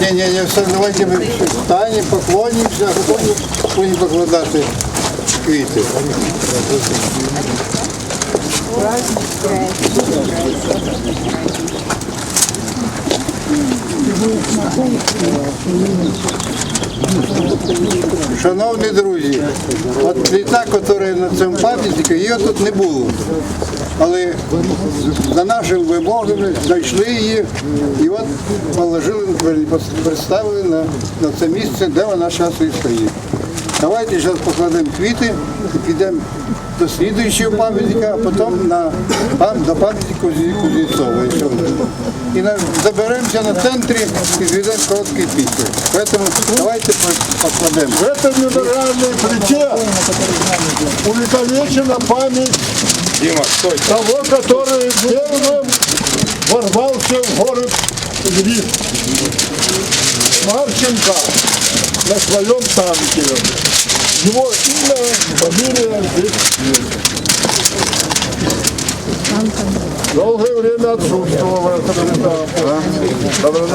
Ні, ні, ні, все, давайте ми встанемо, поклонимося, будемо покладати квіти. Шановні друзі, от плита, яка на цьому пам'ятнику, її тут не було. Але за нашими вимогами знайшли її і от положили, представили на, на це місце, де вона зараз і стоїть. Давайте зараз покладемо квіти підемо до слідуючого пам'ятника, а потім на, до пам'ятника Кузі- Кузнєцова. ще один. І на, заберемося на центрі і зведемо короткий пісня. Тому давайте по- покладемо. В этой мемориальной плите увековечена память того, который первым ворвался в город Львив. Марченко на своем танке. Его имя, фамилия здесь есть. Долгое время отсутствовал в этом этапе. Добрый